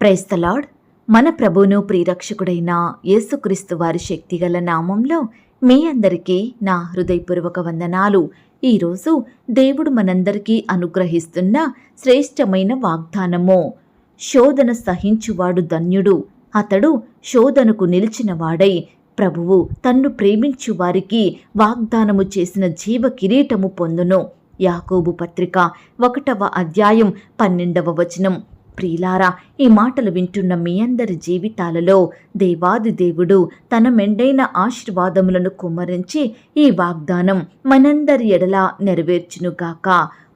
Praise the Lord మన ప్రభువును ప్రియరక్షకుడైన యేసుక్రీస్తు వారి శక్తిగల నామంలో మీ అందరికీ నా హృదయపూర్వక వందనాలు. ఈరోజు దేవుడు మనందరికీ అనుగ్రహిస్తున్న శ్రేష్టమైన వాగ్దానము. శోధన సహించువాడు ధన్యుడు. అతడు శోధనకు నిలిచినవాడై ప్రభువు తన్ను ప్రేమించు వారికి వాగ్దానము చేసిన జీవ కిరీటము పొందును. యాకోబు పత్రిక ఒకటవ అధ్యాయం పన్నెండవ వచనం. ప్రియులారా ఈ మాటలు వింటున్న మీ అందరి జీవితాలలో దేవాది దేవుడు తన మెండైన ఆశీర్వాదములను కుమ్మరించి ఈ వాగ్దానం మనందరి ఎడలా నెరవేర్చునుగాక.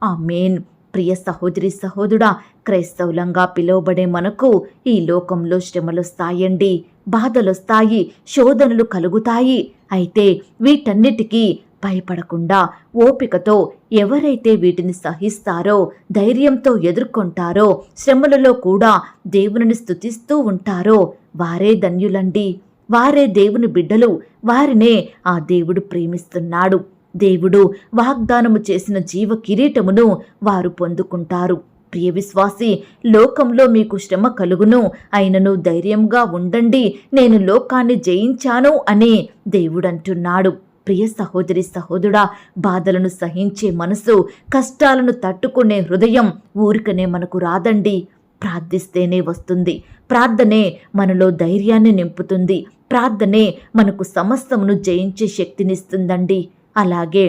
ఆమేన్. ప్రియ సహోదరి సహోదరుడా క్రైస్తవులంగా పిలువబడే మనకు ఈ లోకంలో శ్రమలొస్తాయండి బాధలొస్తాయి శోధనలు కలుగుతాయి. అయితే వీటన్నిటికీ భయపడకుండా ఓపికతో ఎవరైతే వీటిని సహిస్తారో ధైర్యంతో ఎదుర్కొంటారో శ్రమలలో కూడా దేవునిని స్థుతిస్తూ ఉంటారో వారే ధన్యులండి. వారే దేవుని బిడ్డలు. వారినే ఆ దేవుడు ప్రేమిస్తున్నాడు. దేవుడు వాగ్దానము చేసిన జీవ కిరీటమును వారు పొందుకుంటారు. ప్రియ విశ్వాసి లోకంలో మీకు శ్రమ కలుగును. అయినను ధైర్యంగా ఉండండి. నేను లోకాన్ని జయించాను అని దేవుడంటున్నాడు. ప్రియ సహోదరి సహోదరుడా బాధలను సహించే మనసు కష్టాలను తట్టుకునే హృదయం ఊరికనే మనకు రాదండి. ప్రార్థిస్తేనే వస్తుంది. ప్రార్థనే మనలో ధైర్యాన్ని నింపుతుంది. ప్రార్థనే మనకు సమస్తమును జయించే శక్తినిస్తుందండి. అలాగే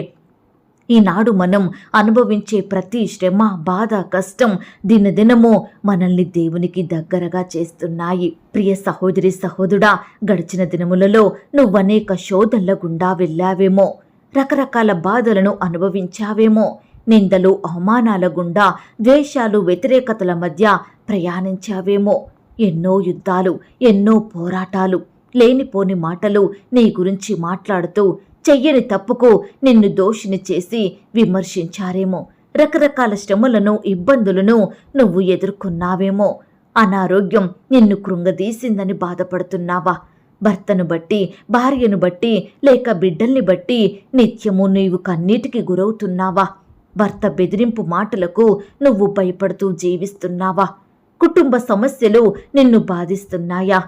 ఈనాడు మనం అనుభవించే ప్రతి శ్రమ బాధ కష్టం దినదినము మనల్ని దేవునికి దగ్గరగా చేస్తున్నాయి. ప్రియ సహోదరి సహోదరుడా గడిచిన దినములలో నువ్వనేక శోధనల గుండా వెళ్ళావేమో రకరకాల బాధలను అనుభవించావేమో నిందలు అవమానాల గుండా ద్వేషాలు వ్యతిరేకతల మధ్య ప్రయాణించావేమో ఎన్నో యుద్ధాలు ఎన్నో పోరాటాలు లేనిపోని మాటలు నీ గురించి మాట్లాడుతూ చెయ్యని తప్పుకు నిన్ను దోషిని చేసి విమర్శించారేమో. రకరకాల శ్రమలను ఇబ్బందులను నువ్వు ఎదుర్కొన్నావేమో. అనారోగ్యం నిన్ను కృంగదీసిందని బాధపడుతున్నావా? భర్తను బట్టి భార్యను బట్టి లేక బిడ్డల్ని బట్టి నిత్యము నీవు కన్నీటికి గురవుతున్నావా? భర్త బెదిరింపు మాటలకు నువ్వు భయపడుతూ జీవిస్తున్నావా? కుటుంబ సమస్యలు నిన్ను బాధిస్తున్నాయా?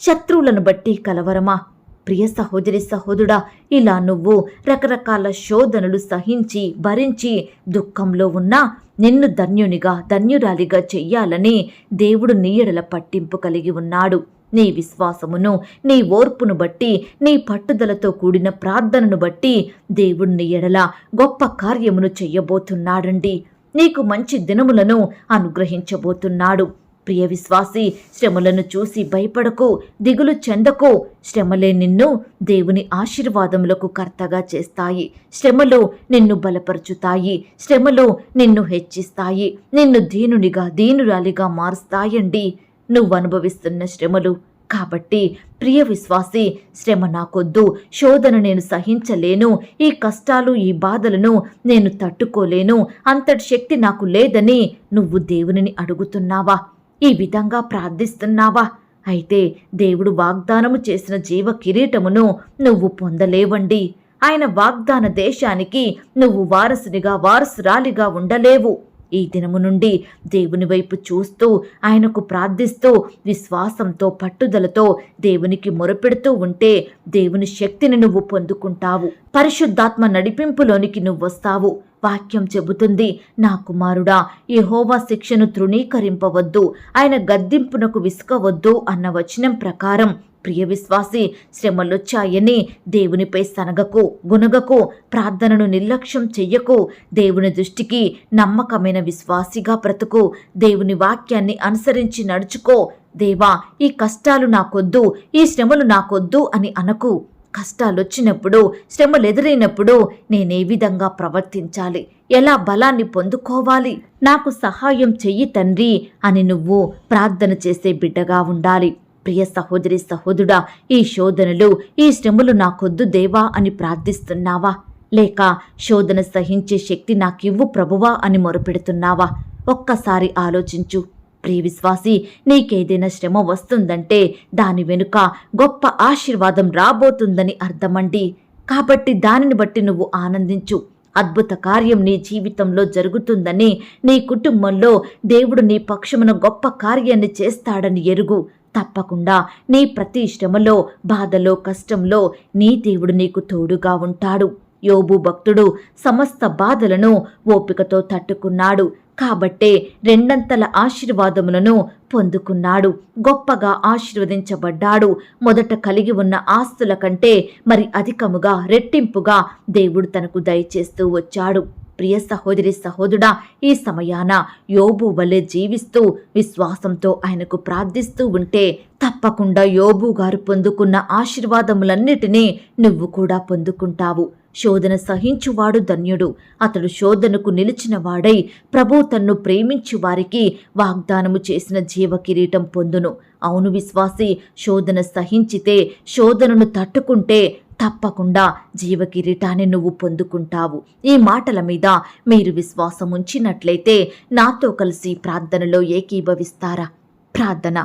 శత్రువులను బట్టి కలవరమా? ప్రియ సహోదరి సహోదరుడా ఇలా నువ్వు రకరకాల శోధనలు సహించి భరించి దుఃఖంలో ఉన్నా నిన్ను ధన్యునిగా ధన్యురాలిగా చెయ్యాలని దేవుడు నీయడల పట్టింపు కలిగి ఉన్నాడు. నీ విశ్వాసమును నీ ఓర్పును బట్టి నీ పట్టుదలతో కూడిన ప్రార్థనను బట్టి దేవుడు నీ ఎడల గొప్ప కార్యమును చెయ్యబోతున్నాడండి. నీకు మంచి దినములను అనుగ్రహించబోతున్నాడు. ప్రియ విశ్వాసి శ్రమలను చూసి భయపడకు దిగులు చెందకు. శ్రమలే నిన్ను దేవుని ఆశీర్వాదములకు కర్తగా చేస్తాయి. శ్రమలు నిన్ను బలపరుచుతాయి. శ్రమలు నిన్ను హెచ్చిస్తాయి. నిన్ను దీనునిగా దీనురాలిగా మారుస్తాయండి. నువ్వు అనుభవిస్తున్న శ్రమలు. కాబట్టి ప్రియ విశ్వాసి శ్రమ నాకొద్దు. శోధన నేను సహించలేను. ఈ కష్టాలు ఈ బాధలను నేను తట్టుకోలేను. అంతటి శక్తి నాకు లేదని నువ్వు దేవునిని అడుగుతున్నావా? ఈ విధంగా ప్రార్థిస్తున్నావా? అయితే దేవుడు వాగ్దానము చేసిన జీవ కిరీటమును నువ్వు పొందలేవండి. ఆయన వాగ్దాన దేశానికి నువ్వు వారసునిగా వారసురాలిగా ఉండలేవు. ఈ దినము నుండి దేవుని వైపు చూస్తూ ఆయనకు ప్రార్థిస్తూ విశ్వాసంతో పట్టుదలతో దేవునికి మొరపెడుతూ ఉంటే దేవుని శక్తిని నువ్వు పొందుకుంటావు. పరిశుద్ధాత్మ నడిపింపులోనికి నువ్వు వస్తావు. వాక్యం చెబుతుంది నా కుమారుడా యహోవా శిక్షను తృణీకరింపవద్దు ఆయన గద్దింపునకు విసుకవద్దు అన్న వచనం ప్రకారం ప్రియ విశ్వాసి శ్రమలొచ్చాయని దేవునిపై సనగకు గునగకు ప్రార్థనను నిర్లక్ష్యం చెయ్యకు దేవుని దృష్టికి నమ్మకమైన విశ్వాసిగా బ్రతుకు దేవుని వాక్యాన్ని అనుసరించి నడుచుకో దేవా ఈ కష్టాలు నాకొద్దు ఈ శ్రమలు నాకొద్దు అని అనకు. కష్టాలు వచ్చినప్పుడు శ్రమలు ఎదురైనప్పుడు నేనే విధంగా ప్రవర్తించాలి. ఎలా బలాన్ని పొందుకోవాలి? నాకు సహాయం చెయ్యి తండ్రి అని నువ్వు ప్రార్థన చేసే బిడ్డగా ఉండాలి. ప్రియ సహోదరి సహోదరుడా ఈ శోధనలు ఈ శ్రమలు నాకొద్దు దేవా అని ప్రార్థిస్తున్నావా? లేక శోధన సహించే శక్తి నాకివ్వు ప్రభువా అని మొరపెడుతున్నావా? ఒక్కసారి ఆలోచించు. ప్రియ విశ్వాసి నీకేదైనా శ్రమ వస్తుందంటే దాని వెనుక గొప్ప ఆశీర్వాదం రాబోతుందని అర్థమండి. కాబట్టి దానిని బట్టి నువ్వు ఆనందించు. అద్భుత కార్యం నీ జీవితంలో జరుగుతుందని నీ కుటుంబంలో దేవుడు నీ పక్షమున గొప్ప కార్యాన్ని చేస్తాడని ఎరుగు. తప్పకుండా నీ ప్రతి శ్రమలో బాధలో కష్టంలో నీ దేవుడు నీకు తోడుగా ఉంటాడు. యోబు భక్తుడు సమస్త బాధలను ఓపికతో తట్టుకున్నాడు. కాబట్టే రెండంతల ఆశీర్వాదములను పొందుకున్నాడు. గొప్పగా ఆశీర్వదించబడ్డాడు. మొదట కలిగి ఉన్న ఆస్తుల కంటే మరి అధికముగా రెట్టింపుగా దేవుడు తనకు దయచేస్తూ వచ్చాడు. ప్రియ సహోదరి సహోదరుడా ఈ సమయాన యోబు వలె జీవిస్తూ విశ్వాసంతో ఆయనకు ప్రార్థిస్తూ ఉంటే తప్పకుండా యోబు గారు పొందుకున్న ఆశీర్వాదములన్నిటినీ నువ్వు కూడా పొందుకుంటావు. శోధన సహించువాడు ధన్యుడు. అతడు శోధనకు నిలిచిన వాడై ప్రభు తన్ను ప్రేమించు వారికి వాగ్దానము చేసిన జీవ కిరీటం పొందును. అవును విశ్వాసి శోధన సహించితే శోధనను తట్టుకుంటే తప్పకుండా జీవ కిరీటాన్ని నువ్వు పొందుకుంటావు. ఈ మాటల మీద మీరు విశ్వాసం ఉంచినట్లయితే నాతో కలిసి ప్రార్థనలో ఏకీభవిస్తారా? ప్రార్థన.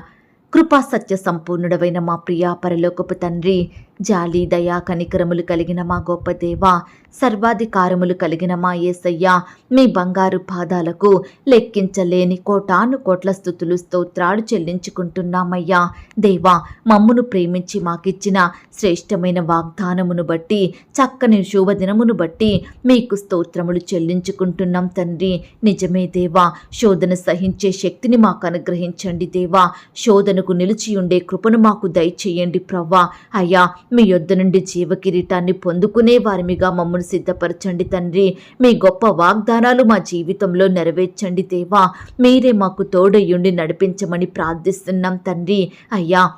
కృపా సత్య సంపూర్ణుడవైన మా ప్రియా పరలోకపు తండ్రి జాలి దయా కనికరములు కలిగిన మా గొప్ప దేవ సర్వాధికారములు కలిగిన మా యేసయ్య మీ బంగారు పాదాలకు లెక్కించలేని కోటాను కోట్ల స్థుతులు స్తోత్రాలు చెల్లించుకుంటున్నామయ్యా. దేవా మమ్మును ప్రేమించి మాకిచ్చిన శ్రేష్టమైన వాగ్దానమును బట్టి చక్కని శుభదినమును బట్టి మీకు స్తోత్రములు చెల్లించుకుంటున్నాం తండ్రి. నిజమే దేవా శోధన సహించే శక్తిని మాకు అనుగ్రహించండి దేవా. శోధనకు నిలిచి ఉండే కృపను మాకు దయచేయండి ప్రవ్వా. అయ్యా మీ యొద్ద నుండి జీవకిరీటాన్ని పొందుకునే వారిమిగా మమ్మల్ని సిద్ధపరచండి తండ్రి. మీ గొప్ప వాగ్దానాలు మా జీవితంలో నెరవేర్చండి దేవా. మీరే మాకు తోడయ్యుండి నడిపించమని ప్రార్థిస్తున్నాం తండ్రి. అయ్యా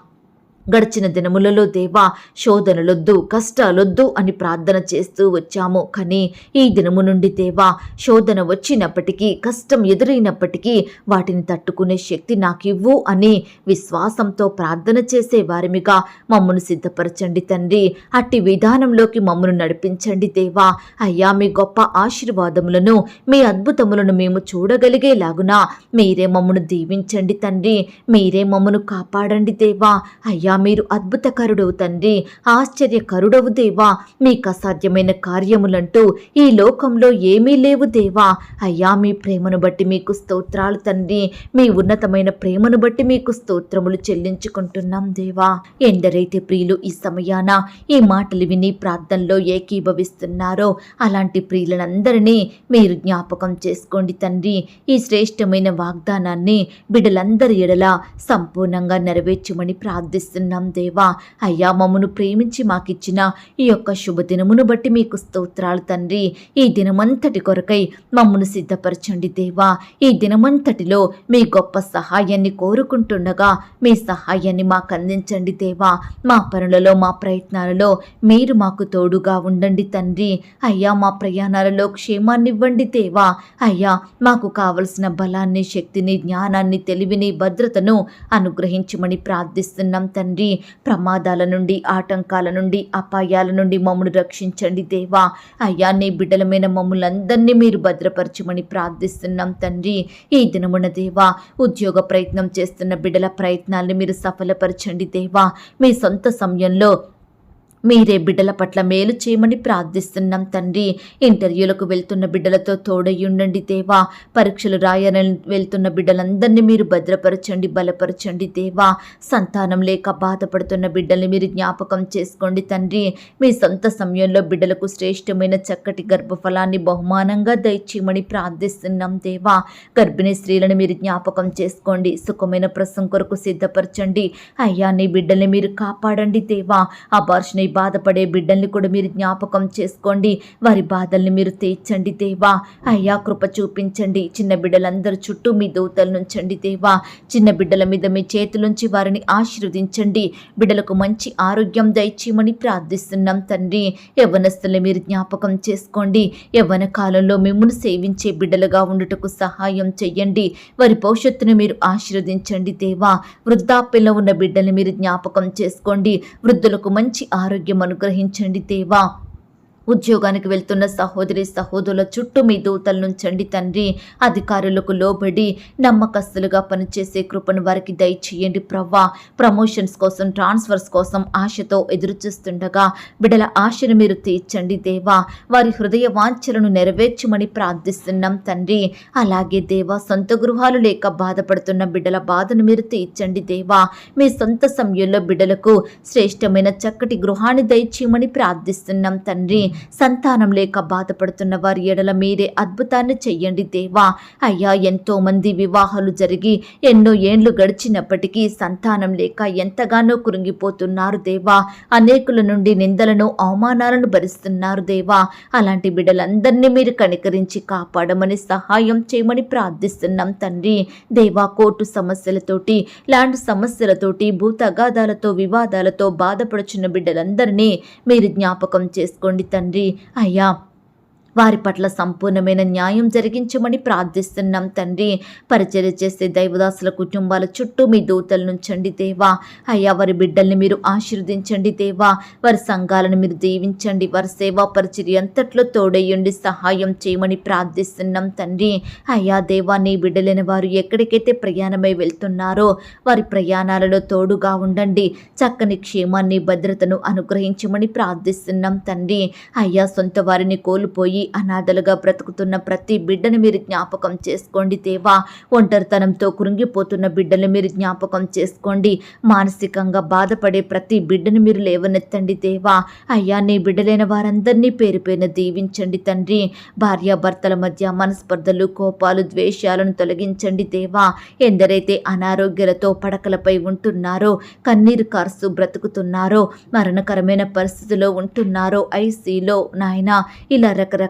గడిచిన దినములలో దేవా శోధనలొద్దు కష్టాలొద్దు అని ప్రార్థన చేస్తూ వచ్చాము. కానీ ఈ దినము నుండి దేవా శోధన వచ్చినప్పటికీ కష్టం ఎదురైనప్పటికీ వాటిని తట్టుకునే శక్తి నాకివ్వు అని విశ్వాసంతో ప్రార్థన చేసే వారిమిగా మమ్మను సిద్ధపరచండి తండ్రి. అట్టి విధానంలోకి మమ్మను నడిపించండి దేవా. అయ్యా మీ గొప్ప ఆశీర్వాదములను మీ అద్భుతములను మేము చూడగలిగేలాగున మీరే మమ్మను దీవించండి తండ్రి. మీరే మమ్మను కాపాడండి దేవా. అయ్యా మీరు అద్భుతకరుడవు తండ్రి. ఆశ్చర్యకరుడవు దేవా. మీకు అసాధ్యమైన కార్యములంటూ ఈ లోకంలో ఏమీ లేవు దేవా. అయ్యా మీ ప్రేమను బట్టి మీకు స్తోత్రాలు తండ్రి. మీ ఉన్నతమైన ప్రేమను బట్టి మీకు స్తోత్రములు చెల్లించుకుంటున్నాం దేవా. ఎందరైతే ప్రియులు ఈ సమయాన ఈ మాటలు విని ప్రార్థనలో ఏకీభవిస్తున్నారో అలాంటి ప్రియులందరినీ మీరు జ్ఞాపకం చేసుకోండి తండ్రి. ఈ శ్రేష్టమైన వాగ్దానాన్ని బిడ్డలందరి ఎడల సంపూర్ణంగా నెరవేర్చమని ప్రార్థిస్తున్నాం దేవా. అయ్యా మమ్మను ప్రేమించి మాకిచ్చిన ఈ యొక్క శుభదినమును బట్టి మీకు స్తోత్రాలు తండ్రి. ఈ దినమంతటి కొరకై మమ్మను సిద్ధపరచండి దేవా. ఈ దినమంతటిలో మీ గొప్ప సహాయాన్ని కోరుకుంటుండగా మీ సహాయాన్ని మాకు అందించండి దేవా. మా పనులలో మా ప్రయత్నాలలో మీరు మాకు తోడుగా ఉండండి తండ్రి. అయ్యా మా ప్రయాణాలలో క్షేమాన్ని ఇవ్వండి దేవా. అయ్యా మాకు కావలసిన బలాన్ని శక్తిని జ్ఞానాన్ని తెలివిని భద్రతను అనుగ్రహించమని ప్రార్థిస్తున్నాం తండ్రి. తండ్రి ప్రమాదాల నుండి ఆటంకాల నుండి అపాయాల నుండి మమ్మల్ని రక్షించండి దేవా. అయ్యా నీ బిడ్డలమైన మమ్మల్ని అందరినీ మీరు భద్రపరచమని ప్రార్థిస్తున్నాం తండ్రి. ఈ దినమున దేవా ఉద్యోగ ప్రయత్నం చేస్తున్న బిడ్డల ప్రయత్నాల్ని మీరు సఫలపరచండి దేవా. మీ సొంత సమయంలో మీరే బిడ్డల పట్ల మేలు చేయమని ప్రార్థిస్తున్నాం తండ్రి. ఇంటర్వ్యూలకు వెళ్తున్న బిడ్డలతో తోడయ్యుండండి దేవా. పరీక్షలు రాయాలని వెళ్తున్న బిడ్డలందరినీ మీరు భద్రపరచండి బలపరచండి దేవా. సంతానం లేక బాధపడుతున్న బిడ్డల్ని మీరు జ్ఞాపకం చేసుకోండి తండ్రి. మీ సొంత సమయంలో బిడ్డలకు శ్రేష్టమైన చక్కటి గర్భఫలాన్ని బహుమానంగా దయచేయమని ప్రార్థిస్తున్నాం దేవా. గర్భిణీ స్త్రీలను మీరు జ్ఞాపకం చేసుకోండి సుఖమైన ప్రసం కొరకు సిద్ధపరచండి. అయ్యా నీ బిడ్డల్ని మీరు కాపాడండి దేవా. అబార్షణ బాధపడే బిడ్డల్ని కూడా మీరు జ్ఞాపకం చేసుకోండి. వారి బాధల్ని మీరు తీర్చండి దేవా. అయ్యా కృప చూపించండి. చిన్న బిడ్డలందరూ చుట్టూ మీ దూతలు నుంచండి దేవా. చిన్న బిడ్డల మీద మీ చేతులుంచి వారిని ఆశీర్వదించండి. బిడ్డలకు మంచి ఆరోగ్యం దయచేయమని ప్రార్థిస్తున్నాం తండ్రి. యవ్వనస్తుల్ని మీరు జ్ఞాపకం చేసుకోండి. యవ్వన కాలంలో మిమ్మల్ని సేవించే బిడ్డలుగా ఉండుటకు సహాయం చెయ్యండి. వారి భవిష్యత్తును మీరు ఆశీర్వదించండి దేవా. వృద్ధాప్యంలో ఉన్న బిడ్డల్ని మీరు జ్ఞాపకం చేసుకోండి. వృద్ధులకు మంచి ఆరోగ్యం అనుగ్రహించండి దేవా. ఉద్యోగానికి వెళ్తున్న సహోదరి సహోదరుల చుట్టూ మీ దూతలు నుంచండి తండ్రి అధికారులకు లోబడి నమ్మకస్తులుగా పనిచేసే కృపను వారికి దయచేయండి ప్రవ్వా. ప్రమోషన్స్ కోసం ట్రాన్స్ఫర్స్ కోసం ఆశతో ఎదురుచూస్తుండగా బిడల ఆశను మీరు తీర్చండి దేవా. వారి హృదయ వాంఛలను నెరవేర్చమని ప్రార్థిస్తున్నాం తండ్రి. అలాగే దేవా సొంత గృహాలు లేక బాధపడుతున్న బిడ్డల బాధను మీరు తీర్చండి దేవా. మీ సొంత సమయంలో బిడ్డలకు శ్రేష్టమైన చక్కటి గృహాన్ని దయచేయమని ప్రార్థిస్తున్నాం తండ్రి. సంతానం లేక బాధపడుతున్న వారి ఎడల మీరే అద్భుతాన్ని చెయ్యండి దేవా. అయ్యా ఎంతో మంది వివాహాలు జరిగి ఎన్నో ఏండ్లు గడిచినప్పటికీ సంతానం లేక ఎంతగానో కురింగిపోతున్నారు దేవా. అనేకుల నుండి నిందలను అవమానాలను భరిస్తున్నారు దేవా. అలాంటి బిడ్డలందరినీ మీరు కనికరించి కాపాడమని సహాయం చేయమని ప్రార్థిస్తున్నాం తండ్రి. దేవా కోర్టు సమస్యలతోటి ల్యాండ్ సమస్యలతోటి భూతగాదాలతో వివాదాలతో బాధపడుచున్న బిడ్డలందరినీ మీరు జ్ఞాపకం చేసుకోండి తండ్రి. అయ్యా వారి పట్ల సంపూర్ణమైన న్యాయం జరిగించమని ప్రార్థిస్తున్నాం తండ్రి. పరిచర్య చేసే దైవదాసుల కుటుంబాల చుట్టూ మీ దూతలు నుంచండి దేవా. అయ్యా వారి బిడ్డల్ని మీరు ఆశీర్వదించండి దేవా. వారి సంఘాలను మీరు దీవించండి. వారి సేవా పరిచర్య అంతట్లో తోడయ్యండి సహాయం చేయమని ప్రార్థిస్తున్నాం తండ్రి. అయ్యా దేవా నీ బిడ్డలైన వారు ఎక్కడికైతే ప్రయాణమై వెళ్తున్నారో వారి ప్రయాణాలలో తోడుగా ఉండండి. చక్కని క్షేమాన్ని భద్రతను అనుగ్రహించమని ప్రార్థిస్తున్నాం తండ్రి. అయ్యా సొంత వారిని కోల్పోయి అనాథలుగా బ్రతుకుతున్న ప్రతి బిడ్డను మీరు జ్ఞాపకం చేసుకోండి దేవా. ఒంటరితనంతో కృంగిపోతున్న బిడ్డలు మీరు జ్ఞాపకం చేసుకోండి. మానసికంగా బాధపడే ప్రతి బిడ్డను మీరు లేవనెత్తండి దేవా. అయ్యా నీ బిడ్డలైన వారందరినీ పేరు పేరున దీవించండి తండ్రి. భార్యాభర్తల మధ్య మనస్పర్ధలు కోపాలు ద్వేషాలను తొలగించండి దేవా. ఎందరైతే అనారోగ్యాలతో పడకలపై ఉంటున్నారో కన్నీరు కార్సు బ్రతుకుతున్నారో మరణకరమైన పరిస్థితిలో ఉంటున్నారో ఐసీలో నాయన ఇలా రకరకాల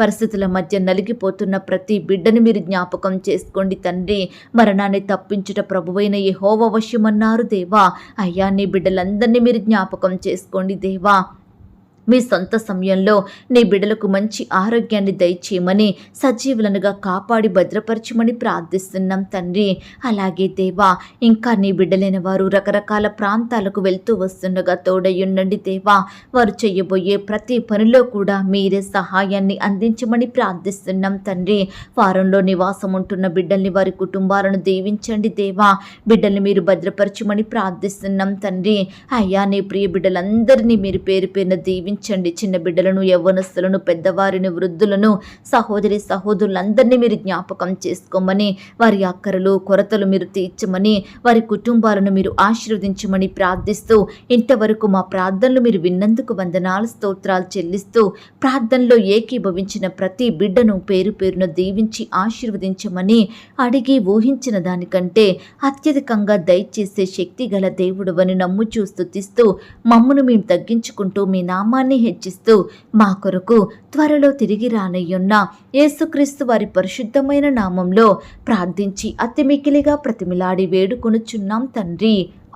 పరిస్థితుల మధ్య నలిగిపోతున్న ప్రతి బిడ్డని మీరు జ్ఞాపకం చేసుకోండి తండ్రి. మరణాన్ని తప్పించుట ప్రభువైన ఏ వశ్యమన్నారు దేవా. అయ్యా నీ బిడ్డలందరినీ మీరు జ్ఞాపకం చేసుకోండి దేవా. మీ సొంత సమయంలో నీ బిడ్డలకు మంచి ఆరోగ్యాన్ని దయచేయమని సజీవులనుగా కాపాడి భద్రపరచమని ప్రార్థిస్తున్నాం తండ్రి. అలాగే దేవా ఇంకా నీ బిడ్డలైన వారు రకరకాల ప్రాంతాలకు వెళ్తూ వస్తుండగా తోడయ్యుండండి దేవా. వారు చేయబోయే ప్రతి పనిలో కూడా మీరే సహాయాన్ని అందించమని ప్రార్థిస్తున్నాం తండ్రి. వారంలో నివాసం ఉంటున్న బిడ్డల్ని వారి కుటుంబాలను దీవించండి దేవా. బిడ్డల్ని మీరు భద్రపరచమని ప్రార్థిస్తున్నాం తండ్రి. అయ్యా నీ ప్రియ బిడ్డలందరినీ మీరు పేరు పేరున దీవించండి చిన్న బిడ్డలను యవ్వనస్తులను పెద్దవారిని వృద్ధులను సహోదరి సహోదరులందరినీ మీరు జ్ఞాపకం చేసుకోమని వారి అక్కరలు కొరతలు మీరు తీర్చమని వారి కుటుంబాలను మీరు ఆశీర్వదించమని ప్రార్థిస్తూ ఇంతవరకు మా ప్రార్థనలు మీరు విన్నందుకు వందనాలు స్తోత్రాలు చెల్లిస్తూ ప్రార్థనలో ఏకీభవించిన ప్రతి బిడ్డను పేరు పేరున దీవించి ఆశీర్వదించమని అడిగి ఊహించిన దానికంటే అత్యధికంగా దయచేసే శక్తి గల దేవుడవని నమ్ముచూ తీస్తూ మమ్మను మేము తగ్గించుకుంటూ మీ నామాన్ని హెచ్చిస్తూ మా కొరకు త్వరలో తిరిగి రానయ్యున్న యేసుక్రీస్తు వారి పరిశుద్ధమైన నామంలో ప్రార్థించి అతి మికిలిగా ప్రతిమిలాడి వేడుకొనుచున్నాం తండ్రి.